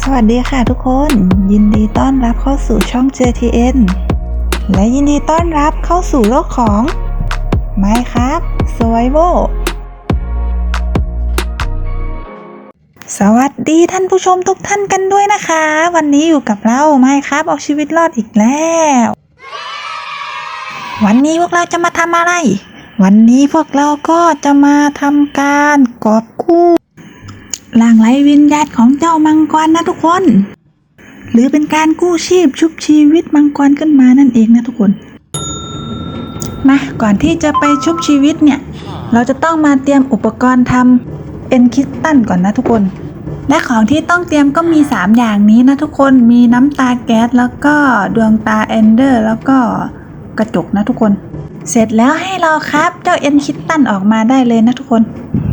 สวัสดีค่ะทุกคน ยินดีต้อนรับเข้าสู่ช่อง JTN และยินดีต้อนรับเข้าสู่โลกของ Minecraft Survival สวัสดีท่านผู้ชมทุกท่านกันด้วยนะคะ วันนี้อยู่กับเรา Minecraft เอาชีวิตรอดอีกแล้ว วันนี้พวกเราจะมาทำอะไร วันนี้พวกเราก็จะมาทำการกอบกู้ ร่างไร้วิญญาณของเจ้ามังกรนะทุกคน หรือเป็นการกู้ชีพชุบชีวิตมังกรขึ้นมานั่นเองนะทุกคน มาก่อนที่จะไปชุบชีวิตเนี่ย เราจะต้องมาเตรียมอุปกรณ์ทำเอ็นคิสตันก่อนนะทุกคน และของที่ต้องเตรียมก็มี 3 อย่างนี้นะทุกคนมีน้ำตาแก๊สแล้วก็ดวงตาเอนเดอร์แล้วก็กระจกนะทุกคน เสร็จแล้วให้เราครับเจ้าเอ็นคิตตันออกมาได้เลยนะทุกคน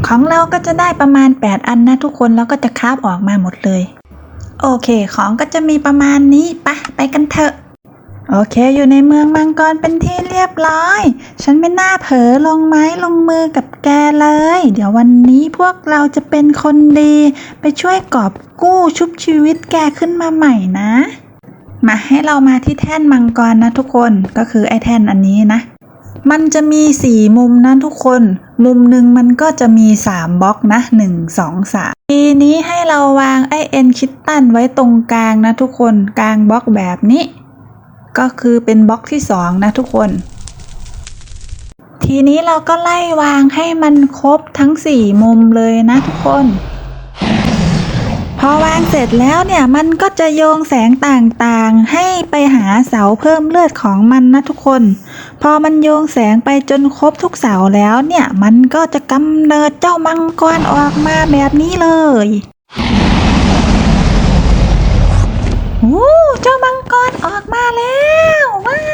ของเราก็จะได้ประมาณ 8 อันนะทุกคนแล้วก็จะคาบออกมาหมดเลย โอเค ของก็จะมีประมาณนี้ปะไปกันเถอะ โอเค อยู่ในเมืองมังกรเป็นที่เรียบร้อย ฉันไม่น่าเผลอลงไม้ลงมือกับแกเลย เดี๋ยววันนี้พวกเราจะเป็นคนดี ไปช่วยกอบกู้ชุบชีวิตแกขึ้นมาใหม่นะ มาให้เรามาที่แท่นมังกรนะทุกคนก็คือไอ้แท่นอันนี้นะ มันจะมีสี่มุมนะทุกคน มุมหนึ่งมันก็จะมีสามบล็อกนะหนึ่งสองสามทีนี้ให้เราวางไอเอ็นคิตตันไว้ตรงกลางนะทุกคนกลางบล็อกแบบนี้ ก็คือเป็นบล็อกที่สองนะทุกคน ทีนี้เราก็ไล่วางให้มันครบทั้งสี่มุมเลยนะทุกคนพอวางเสร็จแล้วเนี่ยมันก็จะโยงแสงต่างๆ ให้ไปหาเสาเพิ่มเลือดของมันนะทุกคน พอมันโยงแสงไปจนครบทุกเสาแล้วเนี่ย มันก็จะกำเนิดเจ้ามังกรออกมาแบบนี้เลยโอ้เจ้ามังกรออกมาแล้ว ว้า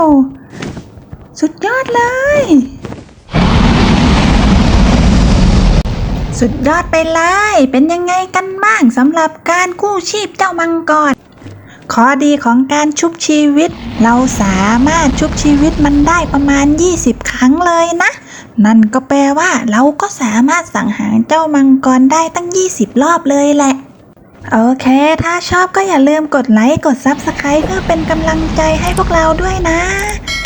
ว สุดยอดเลย สุดยอดไปเลย เป็นยังไงกันบ้างสำหรับการกู้ชีพเจ้ามังกร ข้อดีของการชุบชีวิต เราสามารถชุบชีวิตมันได้ประมาณ 20 ครั้งเลยนะ นั่นก็แปลว่าเราก็สามารถสังหารเจ้ามังกรได้ตั้ง 20 รอบเลยแหละ โอเค ถ้าชอบก็อย่าลืมกดไลค์กด Subscribe เพื่อเป็นกำลังใจให้พวกเราด้วยนะ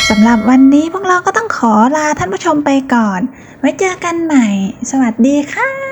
สำหรับวันนี้พวกเราก็ต้องขอลาท่านผู้ชมไปก่อน ไว้เจอกันใหม่ สวัสดีค่ะ